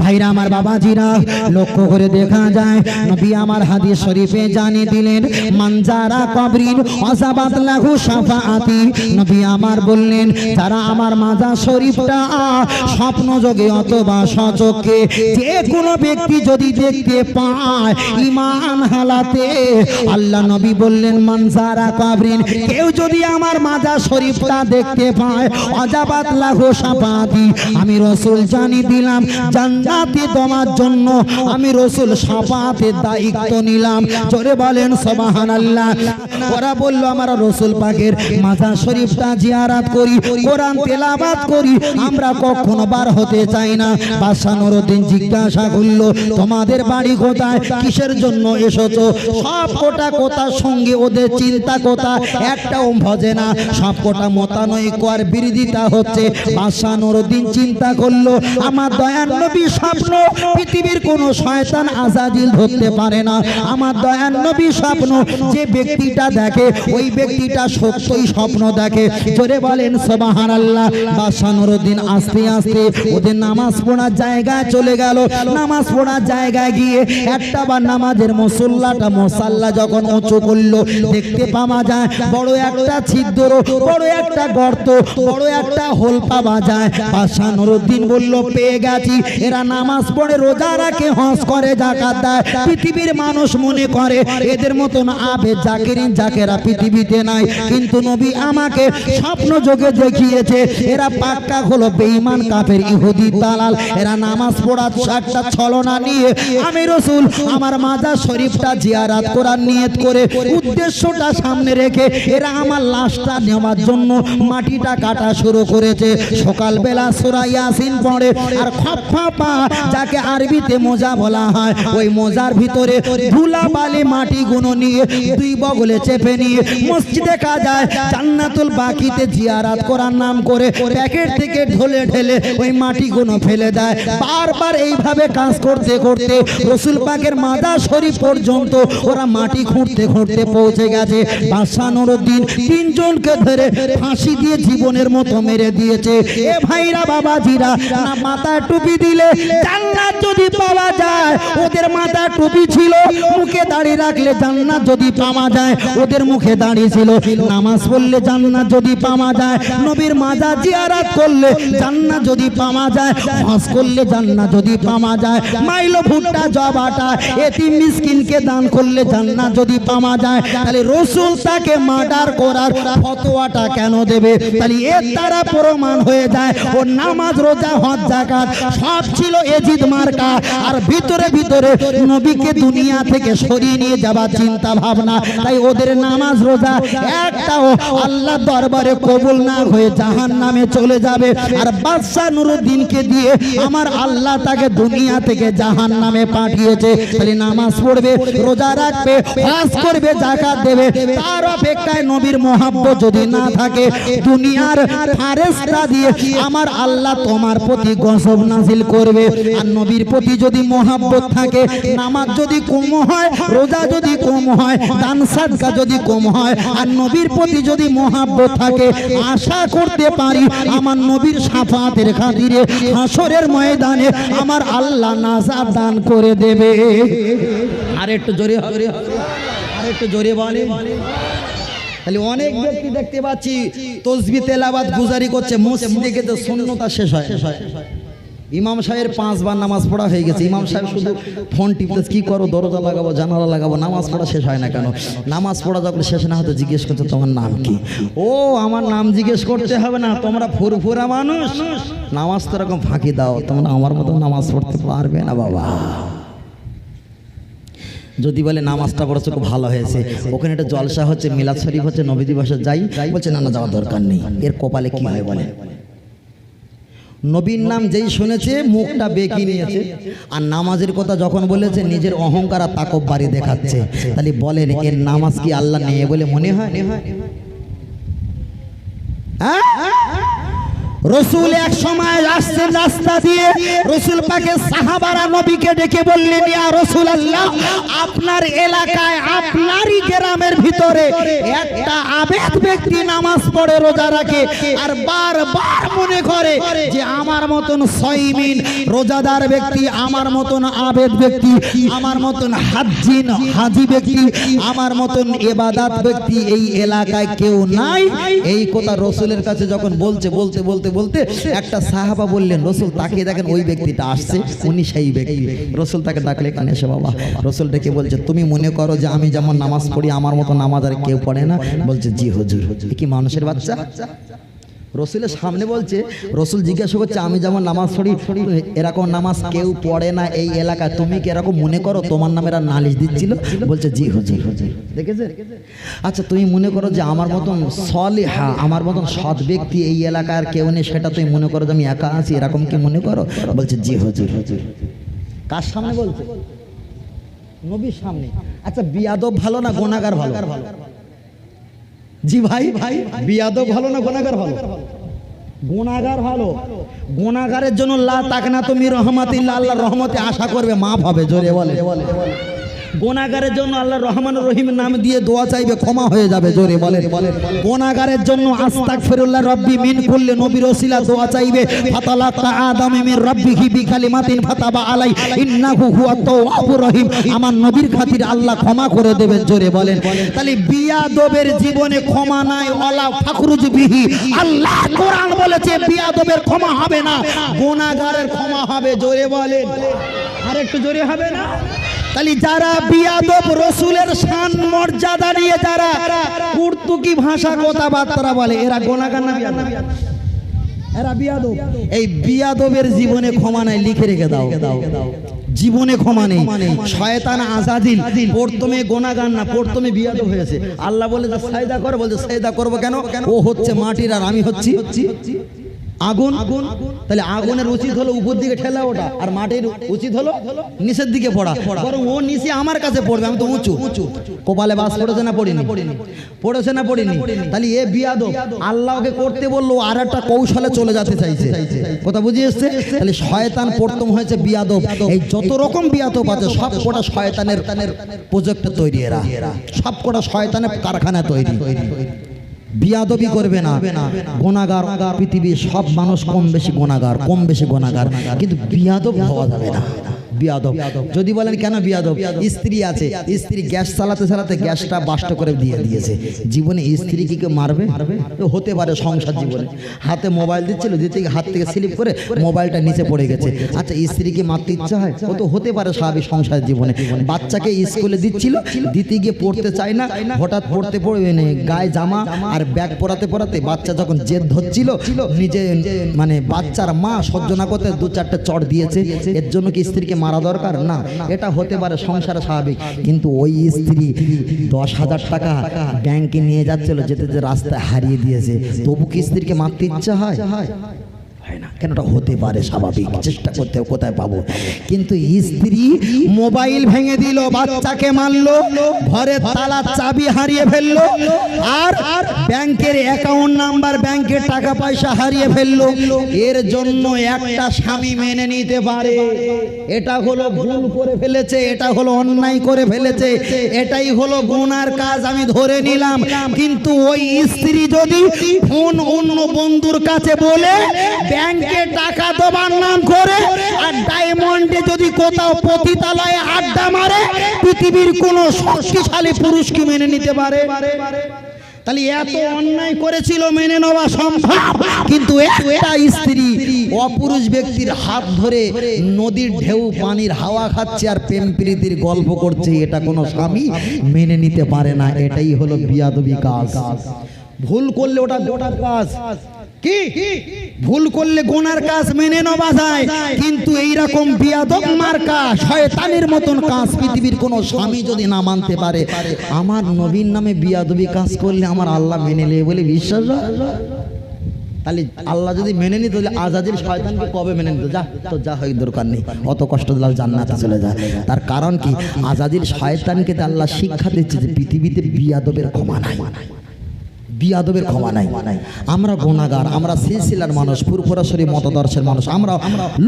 ভাইরা আমার বাবাজিরা, লক্ষ্য করে দেখা যায়, নবী আমার হাদিস শরীফে জানিয়ে দিলেন, মানজারা কবরিন অসাবাত লাহু শাফাআতি। নবী আমার বললেন, যারা আমার মাজার শরীফটা, স্বপ্ন যোগে অথবা সচক্ষে যে কোনো ব্যক্তি যদি দেখতে পায় ইমান হালাতে। আল্লাহ নবী বললেন, মানজারা কবরিন, কেউ যদি আমার মাজা শরীফটা দেখতে পায়, অজাবাত লাহু শাফাআতি। আমি রসুল জানি দিলাম জান্নাতে তোমার জন্য আমি রসুল সাফাতের দায়িত্ব নিলাম। জোরে বলেন সবাহান আল্লাহ ওরা বলল, আমরা রসুল পাকের মাথা শরীফটা জিয়ারাত করি, কোরআন তেলাবাত করি, আমরা কখনো বার হতে চাই না। বাদশাহ নুরুদ্দিন জিজ্ঞাসা করল, তোমাদের বাড়ি কোথায়? কিসের জন্য এসেছ? সব কোটা কোথার সঙ্গে ওদের চিন্তা কোথা একটাও ভজে না, সব কোটা মতানৈক্য আর বিরোধিতা হচ্ছে। বাদশাহ নুরুদ্দিন চিন্তা করল, আমার দয়ার নবী স্বপ্ন, পৃথিবীর কোন শয়তান আজাজিল ধরতে পারে না। আমার দয়ার নবী স্বপ্ন, যে ব্যক্তিটা দেখে, ওই ব্যক্তিটা সত্যই স্বপ্ন দেখে। জোরে বলেন সোবাহান আল্লাহ বাদশাহ নুরুদ্দিন আস্তে আস্তে ওদের নামাজ পড়ার জায়গায় চলে গেল। নামাজ পড়ার জায়গায় গিয়ে একটা বার নামাজের মুসল্লাটা মশাল্লা যখন উঁচু করল, দেখতে পাওয়া যায় বড় একটা ছিদ্র, বড় একটা গর্ত, বড় একটা হোল পাওয়া যায় বাদশাহ নুরুদ্দিন বলল, পেয়ে গেছি। এরা নামাজ পড়ে, রোজা রাখে, হজ করে জাকাত দেয়, পৃথিবীর মানুষ মনে করে, এদের মতন আবে জাকিরিন জাকেরা পৃথিবীতে নাই। কিন্তু নবী আমাকে স্বপ্ন যোগে দেখিয়েছে, এরা পাক্কা হলো বেঈমান কাফের, ইহুদি, দালাল। এরা নামাজ পড়ার একটা ছলনা নিয়ে আমি রসুল আমার মাজার শরীফটা জিয়ারাত করার নিয়ত করে উদ্দেশ্যটা সামনে রেখে এরা আমার লাশটা নেওয়ার জন্য মাটিটা কাটা শুরু করেছে। সকালবেলা সুরা ইয়াসিন পড়ে, আর খপ্পা যাকে আরবিতে মোজা বলা হয়, ওই মোজার ভিতরে ধুলা বালি মাটি গুনো নিয়ে দুই বগলে চেপে নিয়ে মসজিদে কাজায় জান্নাতুল বাকিতে জিয়ারাত করার নাম করে প্যাকেট থেকে ঢলে ঢেলে ওই মাটি গুনো ফেলে দেয়। বারবার এইভাবে কাজ করতে করতে রসুল পাকের মাদা শরীফ পর্যন্ত ওরা মাটি খুঁড়তে খুঁড়তে পৌঁছে গেছে। বাদশাহ নুরুদ্দিন তিনজনকে ধরে ফাঁসি দিয়ে জীবনের মতো মেরে দিয়েছে। এ ভাইরা বাবাজিরা, না মাথায় টুপি দিলে জান্নাত যদি পাওয়া যায়, ওদের মাথা টুপি ছিল, মুখে দাড়ি রাখলে জান্নাত যদি পাওয়া যায়, ওদের মুখে দাড়ি ছিল। নামাজ পড়লে জান্নাত যদি পাওয়া যায়, নবীর মাজার জিয়ারাত করলে জান্নাত যদি পাওয়া যায়, হজ করলে জান্নাত যদি পাওয়া যায়, মাইলো ভুট্টা জবাটা এতিম মিসকিনকে দান করলে জান্নাত যদি পাওয়া যায়, তাহলে রসুল তাকে মার্ডার করার ফতোয়াটা কেন দেবে? তাহলে এর দ্বারা প্রমাণ হয়ে যায়, ও নামাজ, রোজা, হজ জাকাত সব ছিল এজিদ মার্কা। আর ভিতরে ভিতরে নবীকে দুনিয়া থেকে সরিয়ে নিয়ে যাবার চিন্তা ভাবনা। তাই ওদের নামাজ রোজা একটাও আল্লাহ দরবারে কবুল না হয়ে জাহান নামে চলে যাবে। আর বাদশাহ নুরুদ্দিনকে দিয়ে আমার আল্লাহ তাকে দুনিয়া থেকে জাহান নামে পাঠিয়েছে। তাহলে নামাজ পড়বে, রোজা রাখবে, হজ করবে, জাকাত দেবে। তার অপেক্ষায় নবীর মহাব্বত যদি না থাকে, দুনিয়ার ফারেস্তা দিয়ে আমার আল্লাহ তোমার প্রতি গজব নাজিল করবে। আর নবীর প্রতি যদি মহাব্বত থাকে, নামাজ যদি কম হয়, রোজা যদি কম হয়, দান সাদকা যদি কম হয়, আর নবীর প্রতি যদি মহাব্বত থাকে, আশা করতে পারি আমার নবীর সাফাতের খাতিরে হাসরের ময়দানে আমার আল্লাহ নাজার দান করে দেবে। আর একটু জোরে হবে। আর একটু জোরে বলে অনেক ব্যক্তি দেখতে পাচ্ছি, তসবি তেলাবাদ গুজারি করছে, মসজিদে গিয়ে তো শূন্যতা শেষ হয় ইমাম সাহেবের পাঁচবার নামাজ পড়া হয়ে গেছে। ইমাম সাহেব শুধু ফোন টিপতে কি করো? দরজা লাগাবো, জানালা লাগাবো, নামাজ পড়া শেষ হয় না কেন? নামাজ পড়া যখন শেষ না হতে জিজ্ঞেস করছে, তোমার নাম কি? ও, আমার নাম জিজ্ঞেস করতে হবে না, তোমরা ফুরফুরা মানুষ। নামাজ তো এরকম ফাঁকি দাও, তোমরা আমার মতো নামাজ পড়তে পারবে না বাবা। যদি বলে, নামাজটা পড়েছে, খুব ভালো হয়েছে। ওখানে একটা জলসা হচ্ছে, মিলাদ শরীফ হচ্ছে, নবী দিবসে যাই। বলছে, না না, যাওয়ার দরকার নেই। এর কপালে কি হয় বলে নবীর নাম যেই শুনেছে, মুখটা বেঁকি নিয়েছে। আর নামাজের কথা যখন বলেছে, নিজের অহংকার আর তাকব বাড়ি দেখাচ্ছে। তাহলে বলেন, এর নামাজ কি আল্লাহ নিয়ে বলে মনে হয়? হ্যাঁ? রসুল এক সময় আসছেন রাস্তা দিয়ে, রসুল পাকে সাহাবারা নবীকে ডেকে বললেন, ইয়া রসুল আল্লাহ আপনার এলাকায়, আপনারই গ্রামের ভিতরে একটা আবেদ ব্যক্তি নামাজ পড়ে, রোজা রাখে আর বারবার মনে করে যে আমার মতন সইমিন রোজাদার ব্যক্তি, আমার মতন আবেদ ব্যক্তি, আমার মতন হাজিন হাজি ব্যক্তি, আমার মতন এবাদাত ব্যক্তি এই এলাকায় কেউ নাই। এই কথা রসুলের কাছে যখন বলছে, বলতে বলতে বলতে একটা সাহাবা বললেন রসুল তাকে দেখেন ওই ব্যক্তিটা আসছে উনি সেই ব্যক্তি। রসুল তাকে ডাকলে কানে এসে বাবা। রসুল ডেকে বলছে তুমি মনে করো যে আমি যেমন নামাজ পড়ি আমার মতো নামাজ আর কেউ পড়ে না? বলছে জি হজুর। কি মানুষের বাচ্চা। রসুলের সামনে বলছে, রসুল জিজ্ঞাসা করছে, আমি যেমন নামাজ পড়ি, এরকম নামাজ কেউ পড়ে না এই এলাকায়। তুমি কি এরকম মনে করো? তোমার নামে এরা নালিশ দিচ্ছিল? বলছে, জি হুজুর। দেখেছে আচ্ছা তুমি মনে করো যে আমার মতন সলিহা, আমার মতন সৎ ব্যক্তি এই এলাকার কেউ নেই, সেটা তুমি মনে করো যে আমি একা আছি, এরকম কি মনে করো? বলছে, জি হুজুর। হুজুর কার সামনে বলছে? নবীর সামনে। আচ্ছা বিয়াদব ভালো না গোনাগার ভালো? জি ভাই ভাই বিয়াদব ভালো না গোনাগার ভালো? গোনাগার ভালো। গোনাগারের জন্য লা তাকনা তুমি রহমতি লাল রহমতে আশা করবে, মাফ হবে, জোরে বলে। গোনাগারের জন্য আল্লাহ রহমান রহিমের নাম দিয়ে দোয়া চাইবে, ক্ষমা হয়ে যাবে, জোরে বলে গোনাগারের জন্য আস্তাক ফেরুল্লাহ রব্বি মিন করলে নবীর ওসিলা দোয়া চাইবে, ফাতালাকা আদম মিন রব্বিহি বিকালিমাতিন ফাতাবা আলাই, ইন্নাহু হুয়া তাওয়াবুর রহিম। আমার নবীর খাতির আল্লাহ ক্ষমা করে দেবেন, জোরে বলেন। তাহলে বিয়াদবের জীবনে ক্ষমা নাই, ওয়ালা ফাখরুজ বিহি। আল্লাহ কোরআন বলেছে, বিয়াদবের ক্ষমা হবে না, গোনাগারের ক্ষমা হবে, জোরে বলেন। আর একটু জোরে হবে না? তাহলে যারা বিয়াদব রসুলের শান, মর্যাদা নিয়ে যারা কুর্তুকি ভাষা কথাবার্তা বলে, এরা গোনাগার না এরা বিয়াদব। এই বিয়াদবের জীবনে ক্ষমা নাই, লিখে রেখে দাও। জীবনে ক্ষমা নেই। শয়তান আজাদিল প্রথমে গোনাগান না, প্রথমে বিয়াদব হয়েছে। আল্লাহ বলে যে সাইদা করো, বলছে সাইদা করব কেন? ও হচ্ছে মাটির আর আমি হচ্ছি আগুন আগুন তাহলে আগুনের উচিত হলো উপর দিকে ঠেলা ওটা আর মাটির উচিত হলো নিচের দিকে পড়া। বরং ও নিচে আমার কাছে পড়বে, আমি তো উঁচু। উঁচু কপালে বাস পড়েছে না পড়িনি? পড়েছে না পড়িনি? তাহলে এ বিয়াদ আল্লাহকে করতে বলল আর একটা কৌশলে চলে যেতে চাইছে। কথা বুঝিয়ে এসছে? তাহলে শয়তান প্রথম হয়েছে বিয়াদব। এই যত রকম বিয়াদব আছে, সব কটা শয়তানের প্রজেক্টে তৈরি এরা। সব কটা শয়তানের কারখানা তৈরি। বিয়াদবি করবে না। গোনাগার পৃথিবীর সব মানুষ কম বেশি গোনাগার, কম বেশি গোনাগার। কিন্তু বিয়াদব হওয়া যাবে না। বিয়াদব। যদি বলেন কেন বিয়াদব? স্ত্রী আছে, স্ত্রী গ্যাস চালাতে চালাতে গ্যাসটা বাষ্ট করে দিয়ে দিয়েছে। জীবনে স্ত্রী কি কেউ মারবে? হতে পারে সংসার জীবনে। হাতে মোবাইল দিচ্ছিল, দিতে হাত থেকে স্লিপ করে মোবাইলটা নিচে পড়ে গেছে। আচ্ছা স্ত্রীকে মারতে ইচ্ছা হয়? ও তো হতে পারে স্বাভাবিক সংসার জীবনে। বাচ্চাকে স্কুলে দিচ্ছিল, দিতে গিয়ে পড়তে চায় না। হঠাৎ পড়তে পড়ে গায়ে জামা আর ব্যাগ পরাতে পরাতে বাচ্চা যখন জেদ ধরছিল, নিজে মানে বাচ্চার মা সহ্য না করতে দু চারটে চড় দিয়েছে। এর জন্য কি স্ত্রীকে মারা দরকার? না, এটা হতে পারে সংসার স্বাভাবিক, কিন্তু ওই স্ত্রী দশ হাজার টাকা ব্যাংকে নিয়ে যাচ্ছিল, যেতে যে রাস্তায় হারিয়ে দিয়েছে। তবু কি স্ত্রীকে মারতে ইচ্ছা হয়? হয় হতে পারে স্বাভাবিক, চেষ্টা করতে কোথায় পাবো? কিন্তু স্ত্রী মোবাইল ভেঙে দিল, বাচ্চাকে মারলো, ঘরে তালা চাবি হারিয়ে ফেলল, আর ব্যাংকের অ্যাকাউন্ট নাম্বার ব্যাংকের টাকা পয়সা হারিয়ে ফেলল। এর জন্য একটা স্বামী মেনে নিতে পারে। এটা হলো ভুল করে ফেলেছে, এটা হলো অন্যায় করে ফেলেছে, এটাই হলো গুনার কাজ, আমি ধরে নিলাম। কিন্তু ওই স্ত্রী যদি ফোন অন্য বন্ধুর কাছে বলে ব্যাংকে টাকা দেবার নাম করে আর ডায়মন্ডে যদি কোথাও পতিতালয়ে আড্ডা মারে, পৃথিবীর কোন শক্তিশালী পুরুষকে মেনে নিতে পারে? তাহলে এত অন্যায় করেছিল মেনে নেওয়া সম্ভব। কিন্তু একটা স্ত্রী অপুরুষ ব্যক্তির হাত ধরে নদীর ঢেউ, পানির হাওয়া খাচ্ছে আর প্রেম প্রীতির গল্প করছে, এটা কোনো স্বামী মেনে নিতে পারে না। এটাই হলো বিয়াদবি কাজ। ভুল করলে ওটা গোটা কাজ। কি? ভুল করলে গোনার কাজ মেনে নেওয়া যায়। কিন্তু এইরকম বিয়াদব মার্কা শয়তানের মতন কাজ পৃথিবীর কোনো স্বামী যদি না মানতে পারে, আমার নবীর নামে বিয়াদবি কাজ করলে আমার আল্লাহ মেনে নেবে বলে বিশ্বাস? তাহলে আল্লাহ যদি মেনে নিত, তাহলে আজাদির শয়তানকে কবে মেনে নিত? যা তো যা হয় দরকার নেই। অত কষ্ট দিলে জান্নাতে চলে যায়। তার কারণ কি? আজাদির শয়তানকে আল্লাহ শিক্ষা দিচ্ছে যে পৃথিবীতে বিয়াদবের ক্ষমা নাই। বিয়াদবের ক্ষমা নাই। আমরা গোনাগার আমরা সিলসিলার মানুষ ফুরফুরাসরি মতদর্শের মানুষ, আমরা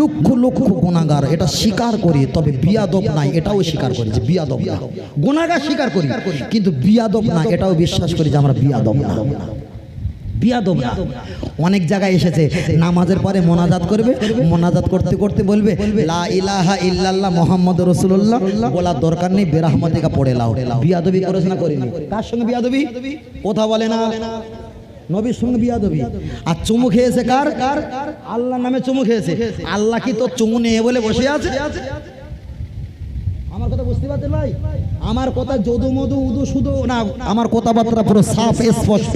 লক্ষ লক্ষ গোনাগার এটা স্বীকার করি, তবে বিয়াদব নাই, এটাও স্বীকার করি যে বিয়াদব না। গুণাগার স্বীকার করি, কিন্তু বিয়াদব না, এটাও বিশ্বাস করি যে আমরা বিয়াদব না। অনেক জায়গায় এসেছে। নামাজের পরে মোনাজাত করবে। মোনাজাত করতে করতে বলবে, লা ইলাহা মোহাম্মদ রসুল্লাহ বলার দরকার নেই, বেরাহমতিকা পড়ে বিয়াদবি সঙ্গে বিয়াদবি? কথা বলে না। বিয়াদবি। আর চুমু খেয়েছে কার? কার আল্লাহ নামে খেয়েছে। আল্লাহ কি তো চুমু নিয়ে বলে বসে আছে? আমার কথা বুঝতে ভাই? আমার কথা যদু মধু উদু শুধু না, আমার কথাবার্তা পুরো সাফ, স্পষ্ট।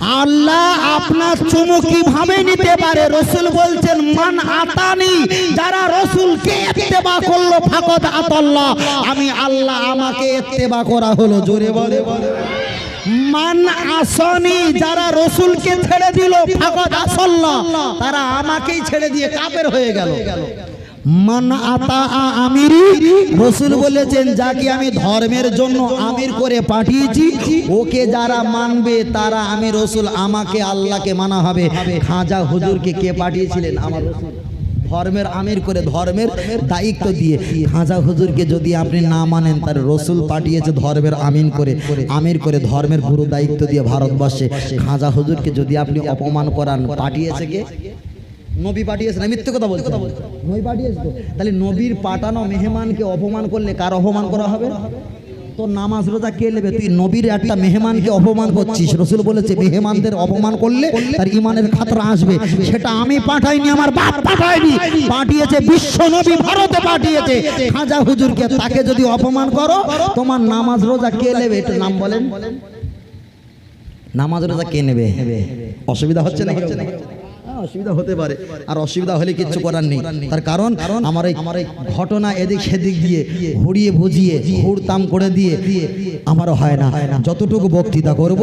আল্লাহ আপনার চুমু কীভাবে নিতে পারে? রসুল বলছেন, মান আতানি যারা রসুলকে এত্তেবা করল ফাকত আতাল্লাহ আমি আল্লাহ আমাকে এত্তেবা করা হলো। জোরে বলে। মান আসনি যারা রসুলকে ছেড়ে দিল ফাকত আসল্লাহ তারা আমাকেই ছেড়ে দিয়ে কাপের হয়ে গেল। মান আতা আমিরি, রসুল বলেছেন, যাকে আমি ধর্মের জন্য আমির করে পাঠিয়েছি, ওকে যারা মানবে, তারা আমি রসুল, আমাকে আল্লাহকে মানা হবে। খাজা হুজুরকে কে পাঠিয়েছিলেন? আমার ধর্মের আমির করে, ধর্মের দায়িত্ব দিয়ে। খাজা হুজুরকে যদি আপনি না মানেন, তার রসুল পাঠিয়েছে ধর্মের আমিন করে। আমির করে, ধর্মের গুরু দায়িত্ব দিয়ে ভারতবর্ষে। খাজা হুজুরকে যদি আপনি অপমান করান, পাঠিয়েছে কে? নবী পাঠিয়েছে না মিথ্যে কথা বলছে। নবী পাঠিয়েছে তো? তাহলে নবীর পাঠানো মেহমানকে অপমান করলে কার অপমান করা হবে? তো নামাজ রোজা কে নেবে? তুই নবীর একটা মেহমানকে অপমান করছিস। রসুল বলেছে, মেহমানদের অপমান করলে তার ইমানের খাতরা আসবে। সেটা আমি পাঠাইনি, আমার বাপ পাঠাইনি পাঠিয়েছে, বিশ্ব নবী ভারতে পাঠিয়েছে। খাজা হুজুরকে তাকে যদি অপমান করো, তোমার নামাজ রোজা কে নেবে? এটা নাম বলেন। নামাজ রোজা কে নেবে? অসুবিধা হচ্ছে না হচ্ছে না অসুবিধা হতে পারে। আর অসুবিধা হলে কিচ্ছু করার নেই। তার কারণ আমার এই ঘটনা এদিক সেদিক দিয়ে হুড়িয়ে ভুজিয়ে হুড়তাম করে দিয়ে আমারও হয় না। যতটুকু বক্তৃতা করব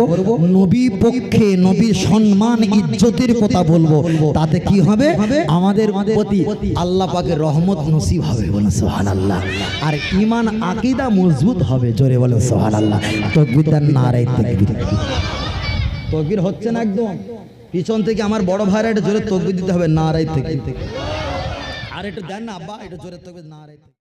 নবী পক্ষে নবীর সম্মান ইজ্জতের কথা বলব। তাতে কি হবে? আমাদের প্রতি আল্লাহ পাকের রহমত নসিব হবে বলে সোহান আল্লাহ আর ইমান আকিদা মজবুত হবে জোরে বলে সোহান আল্লাহ তকবিদার নারাই তকবির। তকবির হচ্ছে না একদম? পিছন থেকে আমার বড় ভাইরা এটা জোরে তকবি দিতে হবে, না রাই থেকে। আর একটু দেন না, আব্বা, এটা জোরে তকবি নারাই থেকে।